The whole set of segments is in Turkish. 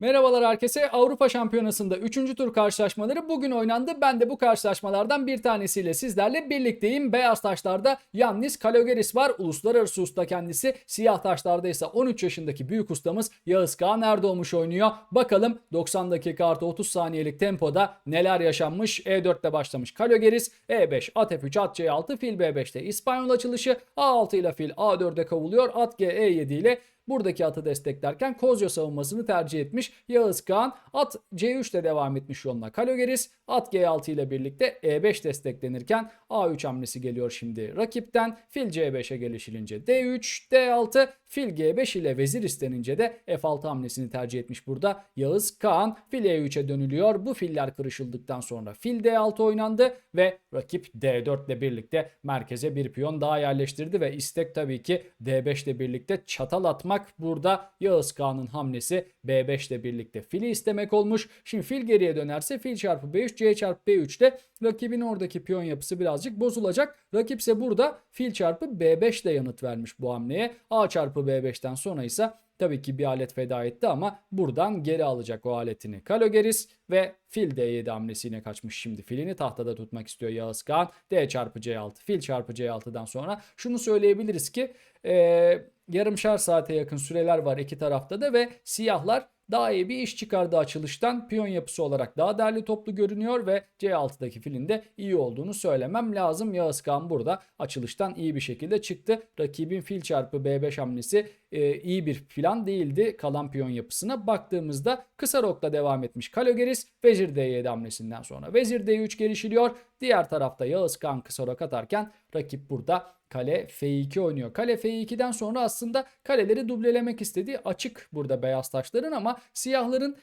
Merhabalar herkese. Avrupa Şampiyonası'nda 3. tur karşılaşmaları bugün oynandı. Ben de bu karşılaşmalardan bir tanesiyle sizlerle birlikteyim. Beyaz taşlarda Yannis Kalogeris var. Uluslararası usta kendisi. Siyah taşlarda ise 13 yaşındaki büyük ustamız Yağız Kağan Erdoğmuş oynuyor. Bakalım 90 dakika artı 30 saniyelik tempoda neler yaşanmış. E4'te başlamış Kalogeris. E5, at F3, at C6, fil B5'te İspanyol açılışı. A6 ile fil A4'e kavuluyor. At G E7 ile buradaki atı desteklerken Kozyo savunmasını tercih etmiş Yağız Kağan. At C3 ile devam etmiş yoluna Kalogeris. At G6 ile birlikte E5 desteklenirken A3 hamlesi geliyor şimdi rakipten. Fil C5'e gelişilince D3, D6, fil G5 ile vezir istenince de F6 hamlesini tercih etmiş burada Yağız Kağan. Fil E3'e dönülüyor. Bu filler kırışıldıktan sonra fil D6 oynandı ve rakip D4 ile birlikte merkeze bir piyon daha yerleştirdi ve istek tabii ki D5 ile birlikte çatal atmak. Burada Yağız Kağan'ın hamlesi B5 ile birlikte fili istemek olmuş. Şimdi fil geriye dönerse fil çarpı B3, C çarpı B3 ile rakibin oradaki piyon yapısı birazcık bozulacak. Rakipse burada fil çarpı B5 ile yanıt vermiş bu hamleye. A çarpı B5'ten sonra ise tabii ki bir alet feda etti ama buradan geri alacak o aletini Kalogeris ve fil D7 hamlesiyle kaçmış şimdi filini tahtada tutmak istiyor Yağız Kağan. D çarpı C6 fil çarpı C6'dan sonra şunu söyleyebiliriz ki ee, yarımşar saate yakın süreler var iki tarafta da ve siyahlar daha iyi bir iş çıkardı açılıştan. Piyon yapısı olarak daha değerli toplu görünüyor ve C6'daki filin de iyi olduğunu söylemem lazım. Yağız Kağan burada açılıştan iyi bir şekilde çıktı. Rakibin fil çarpı B5 hamlesi e, iyi bir plan değildi kalan piyon yapısına. Baktığımızda kısa rokla devam etmiş Kalogeris vezir D7 hamlesinden sonra vezir D3 gelişiliyor. Diğer tarafta Yağız Kağan kısa rok atarken rakip burada kale F2 oynuyor. Kale F2'den sonra aslında kaleleri dublelemek istediği açık burada beyaz taşların ama siyahların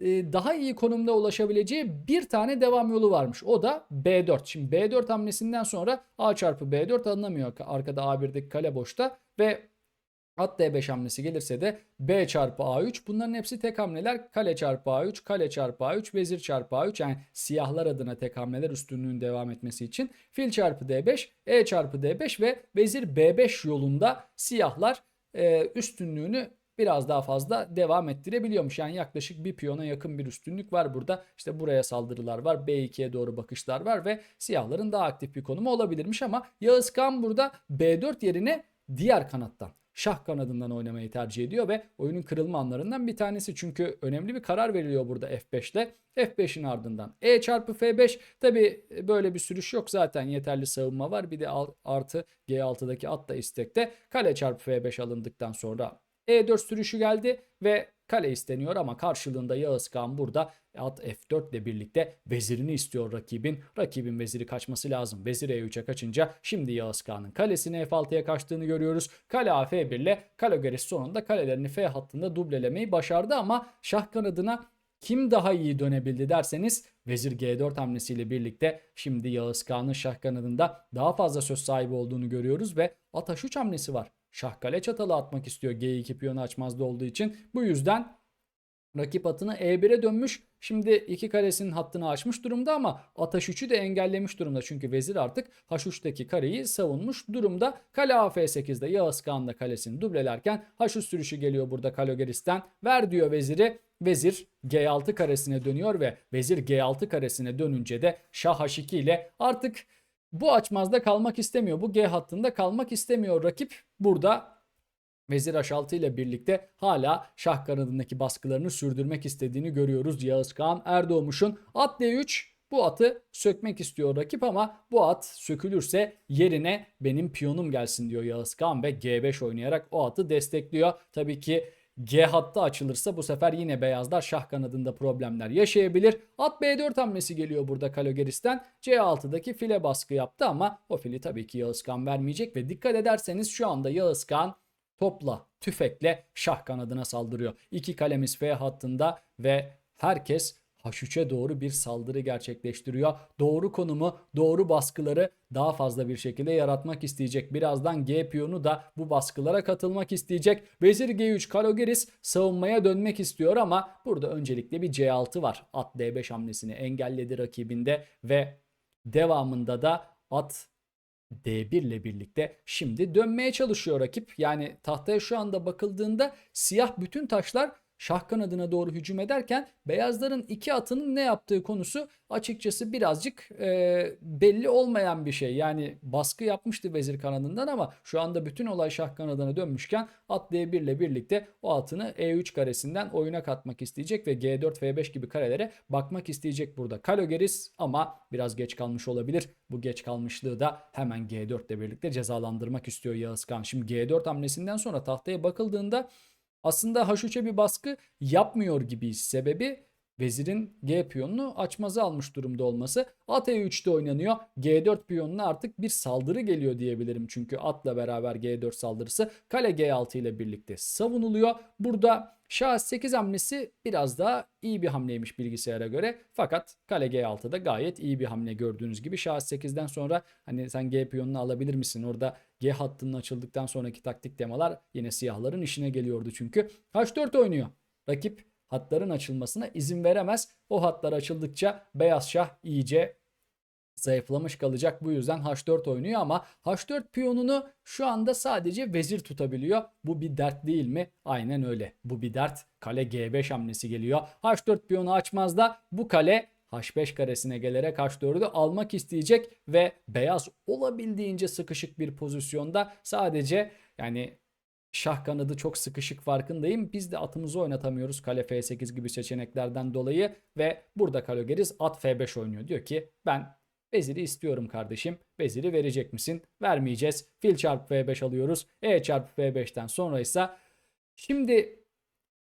e, daha iyi konumda ulaşabileceği bir tane devam yolu varmış. O da B4. Şimdi B4 hamlesinden sonra A çarpı B4 alınamıyor. Arkada A1'deki kale boşta ve At D5 hamlesi gelirse de B çarpı A3 bunların hepsi tek hamleler. Kale çarpı A3, kale çarpı A3, vezir çarpı A3 yani siyahlar adına tek hamleler üstünlüğün devam etmesi için. Fil çarpı D5, E çarpı D5 ve vezir B5 yolunda siyahlar e, üstünlüğünü biraz daha fazla devam ettirebiliyormuş. Yani yaklaşık bir piyona yakın bir üstünlük var burada. İşte buraya saldırılar var. B2'ye doğru bakışlar var ve siyahların daha aktif bir konumu olabilirmiş ama Yağız Kağan burada B4 yerine diğer kanattan şah kanadından oynamayı tercih ediyor ve oyunun kırılma anlarından bir tanesi. Çünkü önemli bir karar veriliyor burada F5'te. F5'in ardından E çarpı F5 tabi böyle bir sürüş yok zaten yeterli savunma var. Bir de artı G6'daki at da istekte. Kale çarpı F5 alındıktan sonra E4 sürüşü geldi ve kale isteniyor ama karşılığında Yağız Kağan burada at F4 ile birlikte vezirini istiyor rakibin. Rakibin veziri kaçması lazım. Vezir E3'e kaçınca şimdi Yağız Kağan'ın kalesini F6'ya kaçtığını görüyoruz. Kale A F1 ile Kalogeris sonunda kalelerini F hattında dublelemeyi başardı ama şah kanadına kim daha iyi dönebildi derseniz Vezir G4 hamlesiyle birlikte şimdi Yağız Kağan'ın şah kanadında daha fazla söz sahibi olduğunu görüyoruz ve at H3 hamlesi var. Şah kale çatalı atmak istiyor G2 piyonu açmazda olduğu için. Bu yüzden rakip atını E1'e dönmüş. Şimdi iki kalesinin hattını açmış durumda ama at H3'ü de engellemiş durumda. Çünkü vezir artık H3'teki kareyi savunmuş durumda. Kale AF8'de Yağız Kağan da kalesini dublelerken H3 sürüşü geliyor burada Kalogeris'ten. Ver diyor veziri. Vezir G6 karesine dönüyor ve vezir G6 karesine dönünce de Şah H2 ile artık bu açmazda kalmak istemiyor. Bu G hattında kalmak istemiyor rakip. Burada Vezir H6 ile birlikte hala şah kanadındaki baskılarını sürdürmek istediğini görüyoruz. Yağız Kağan Erdoğmuş'un at D3 bu atı sökmek istiyor rakip ama bu at sökülürse yerine benim piyonum gelsin diyor Yağız Kağan ve G5 oynayarak o atı destekliyor. Tabii ki G hattı açılırsa bu sefer yine beyazlar şah kanadında problemler yaşayabilir. At B4 hamlesi geliyor burada Kalogeris'ten. C6'daki file baskı yaptı ama o fili tabii ki Yağız Kağan vermeyecek ve dikkat ederseniz şu anda Yağız Kağan topla, tüfekle şah kanadına saldırıyor. İki kalemiz F hattında ve herkes H3'e doğru bir saldırı gerçekleştiriyor. Doğru konumu, doğru baskıları daha fazla bir şekilde yaratmak isteyecek. Birazdan G piyonu da bu baskılara katılmak isteyecek. Vezir G3 Kalogeris savunmaya dönmek istiyor ama burada öncelikle bir C6 var. At D5 hamlesini engelledi rakibinde ve devamında da at D1 ile birlikte şimdi dönmeye çalışıyor rakip. Yani tahtaya şu anda bakıldığında siyah bütün taşlar şah kanadına doğru hücum ederken beyazların iki atının ne yaptığı konusu açıkçası birazcık e, belli olmayan bir şey. Yani baskı yapmıştı vezir kanadından ama şu anda bütün olay şah kanadına dönmüşken at D1 ile birlikte o atını E3 karesinden oyuna katmak isteyecek ve G4 F5 gibi karelere bakmak isteyecek burada. Kalogeris ama biraz geç kalmış olabilir. Bu geç kalmışlığı da hemen G4 ile birlikte cezalandırmak istiyor Yağız Kağan. Şimdi G4 hamlesinden sonra tahtaya bakıldığında aslında H3'e bir baskı yapmıyor gibiyiz. Sebebi vezirin G piyonunu açmazı almış durumda olması. At E3'te oynanıyor. G4 piyonuna artık bir saldırı geliyor diyebilirim. Çünkü atla beraber G4 saldırısı kale G6 ile birlikte savunuluyor. Burada Şah 8 hamlesi biraz daha iyi bir hamleymiş bilgisayara göre. Fakat kale G6'da gayet iyi bir hamle gördüğünüz gibi. Şah 8'den sonra hani sen G piyonunu alabilir misin? Orada G hattının açıldıktan sonraki taktik temalar yine siyahların işine geliyordu çünkü. H4 oynuyor. Rakip hatların açılmasına izin veremez. O hatlar açıldıkça beyaz şah iyice zayıflamış kalacak. Bu yüzden H4 oynuyor ama H4 piyonunu şu anda sadece vezir tutabiliyor. Bu bir dert değil mi? Aynen öyle. Bu bir dert. Kale G5 hamlesi geliyor. H4 piyonu açmaz da bu kale H5 karesine gelerek H4'ü almak isteyecek ve beyaz olabildiğince sıkışık bir pozisyonda sadece yani şah kanadı çok sıkışık farkındayım. Biz de atımızı oynatamıyoruz kale F8 gibi seçeneklerden dolayı ve burada Kalogeris at F5 oynuyor. Diyor ki ben veziri istiyorum kardeşim. Veziri verecek misin? Vermeyeceğiz. Fil çarpı F5 alıyoruz. E çarpı F5'ten sonra ise şimdi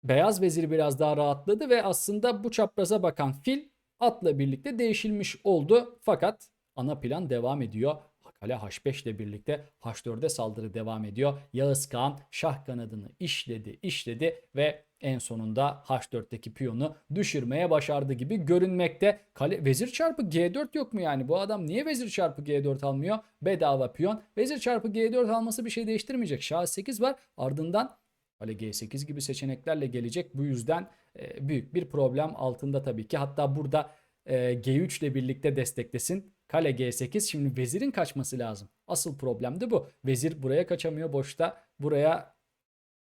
beyaz vezir biraz daha rahatladı ve aslında bu çapraza bakan fil atla birlikte değişilmiş oldu. Fakat ana plan devam ediyor. Kale H5 ile birlikte H4'e saldırı devam ediyor. Yağız Kağan şah kanadını işledi, işledi ve en sonunda H4'teki piyonu düşürmeye başardı gibi görünmekte. Kale vezir çarpı G4 yok mu yani? Bu adam niye vezir çarpı G4 almıyor? Bedava piyon. Vezir çarpı G4 alması bir şey değiştirmeyecek. Şah 8 var. Ardından kale G8 gibi seçeneklerle gelecek. Bu yüzden e, büyük bir problem altında tabii ki. Hatta burada e, G3 ile birlikte desteklesin. Kale G8 şimdi vezirin kaçması lazım. Asıl problem de bu. Vezir buraya kaçamıyor boşta. Buraya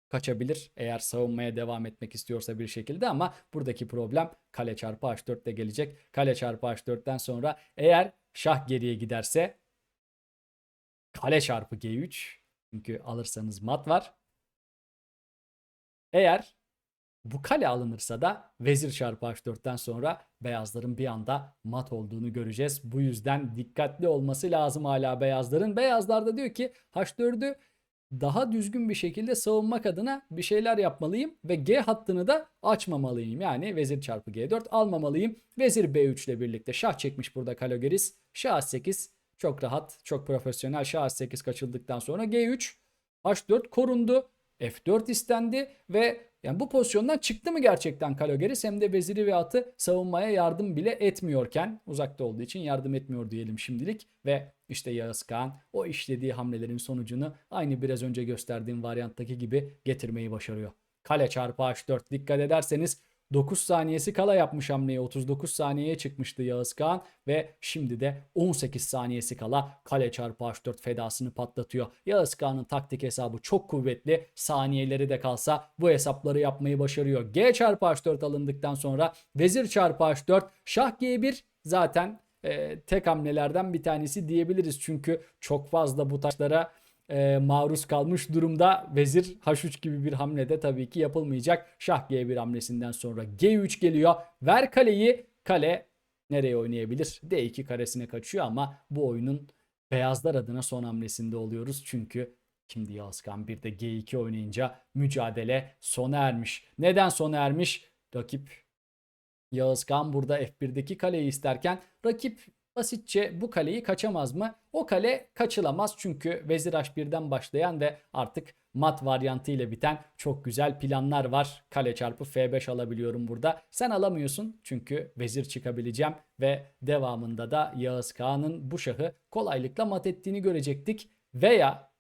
kaçabilir eğer savunmaya devam etmek istiyorsa bir şekilde ama buradaki problem kale çarpı H4 de gelecek. Kale çarpı H4'ten sonra eğer şah geriye giderse kale çarpı G3 çünkü alırsanız mat var. Eğer bu kale alınırsa da vezir çarpı h4'ten sonra beyazların bir anda mat olduğunu göreceğiz. Bu yüzden dikkatli olması lazım hala beyazların. Beyazlar da diyor ki h4'ü daha düzgün bir şekilde savunmak adına bir şeyler yapmalıyım ve G hattını da açmamalıyım. Yani vezir çarpı G4 almamalıyım. Vezir B3 ile birlikte şah çekmiş burada Kalogeris. Şah 8 çok rahat, çok profesyonel. Şah 8 kaçıldıktan sonra G3 H4 korundu. F4 istendi ve yani bu pozisyondan çıktı mı gerçekten Kalogeris hem de veziri ve atı savunmaya yardım bile etmiyorken uzakta olduğu için yardım etmiyor diyelim şimdilik ve işte Yağız Kağan o işlediği hamlelerin sonucunu aynı biraz önce gösterdiğim varyanttaki gibi getirmeyi başarıyor. Kale çarpı H4 dikkat ederseniz 9 saniyesi kala yapmış hamleyi 39 saniyeye çıkmıştı Yağız Kağan ve şimdi de 18 saniyesi kala kale çarpı H4 fedasını patlatıyor. Yağız Kağan'ın taktik hesabı çok kuvvetli. Saniyeleri de kalsa bu hesapları yapmayı başarıyor. G çarpı H4 alındıktan sonra vezir çarpı H4 şah G1 zaten e, tek hamlelerden bir tanesi diyebiliriz. Çünkü çok fazla bu taşlara e, maruz kalmış durumda. Vezir H3 gibi bir hamlede tabii ki yapılmayacak. Şah G1 hamlesinden sonra G3 geliyor. Ver kaleyi. Kale nereye oynayabilir? D2 karesine kaçıyor ama bu oyunun beyazlar adına son hamlesinde oluyoruz. Çünkü şimdi Yağızkan bir de G2 oynayınca mücadele sona ermiş. Neden sona ermiş? Rakip Yağızkan burada F1'deki kaleyi isterken rakip basitçe bu kaleyi kaçamaz mı? O kale kaçılamaz çünkü vezir h1'den başlayan ve artık mat varyantı ile biten çok güzel planlar var. Kale çarpı f5 alabiliyorum burada. Sen alamıyorsun çünkü vezir çıkabileceğim ve devamında da Yağız Kağan'ın bu şahı kolaylıkla mat ettiğini görecektik. Veya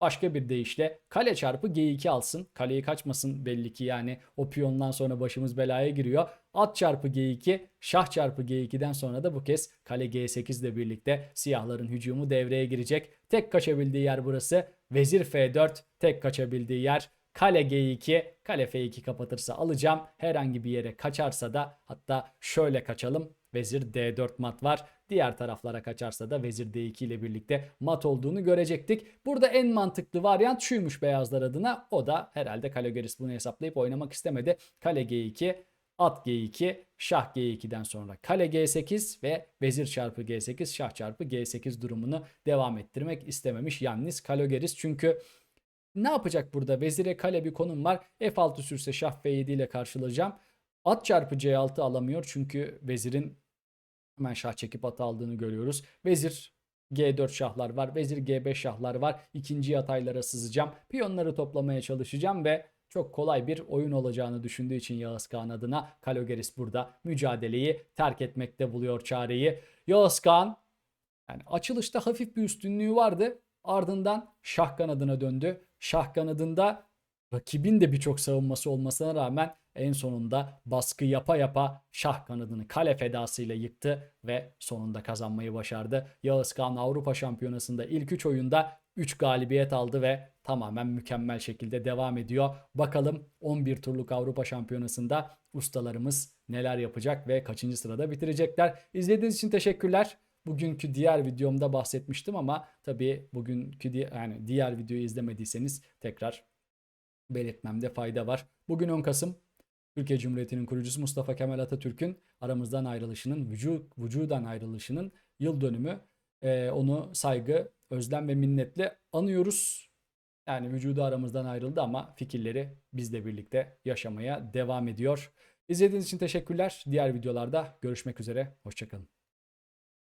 Başka bir deyişle kale çarpı G2 alsın. Kaleyi kaçmasın belli ki yani o piyondan sonra başımız belaya giriyor. At çarpı G2, şah çarpı G2'den sonra da bu kez kale G8 ile birlikte siyahların hücumu devreye girecek. Tek kaçabildiği yer burası. Vezir F4 tek kaçabildiği yer. Kale G2, kale F2 kapatırsa alacağım. Herhangi bir yere kaçarsa da hatta şöyle kaçalım. Vezir D4 mat var. Diğer taraflara kaçarsa da vezir D2 ile birlikte mat olduğunu görecektik. Burada en mantıklı varyant şuymuş beyazlar adına. O da herhalde Kalogeris bunu hesaplayıp oynamak istemedi. Kale G2, at G2, şah G2'den sonra kale G8 ve vezir çarpı G8, şah çarpı G8 durumunu devam ettirmek istememiş Yannis Kalogeris. Çünkü ne yapacak burada? Vezire kale bir konum var. F6 sürse şah F7 ile karşılayacağım. At çarpı C6 alamıyor çünkü vezirin hemen şah çekip atı aldığını görüyoruz. Vezir G4 şahlar var. Vezir G5 şahlar var. İkinci yataylara sızacağım. Piyonları toplamaya çalışacağım ve çok kolay bir oyun olacağını düşündüğü için Yağız Kağan adına Kalogeris burada mücadeleyi terk etmekte buluyor çareyi. Yağız Kağan yani açılışta hafif bir üstünlüğü vardı. Ardından şah kanadına döndü. Şah kanadında rakibin de birçok savunması olmasına rağmen en sonunda baskı yapa yapa şah kanadını kale fedasıyla yıktı ve sonunda kazanmayı başardı. Yağız Kağan Avrupa Şampiyonası'nda ilk 3 oyunda 3 galibiyet aldı ve tamamen mükemmel şekilde devam ediyor. Bakalım 11 turluk Avrupa Şampiyonası'nda ustalarımız neler yapacak ve kaçıncı sırada bitirecekler. İzlediğiniz için teşekkürler. Bugünkü diğer videomda bahsetmiştim ama tabii bugünkü di- yani diğer videoyu izlemediyseniz tekrar belirtmemde fayda var. Bugün 10 Kasım Türkiye Cumhuriyeti'nin kurucusu Mustafa Kemal Atatürk'ün aramızdan ayrılışının, vücu, vücudan ayrılışının yıl dönümü. Ee, onu saygı, özlem ve minnetle anıyoruz. Yani vücudu aramızdan ayrıldı ama fikirleri bizle birlikte yaşamaya devam ediyor. İzlediğiniz için teşekkürler. Diğer videolarda görüşmek üzere. Hoşçakalın.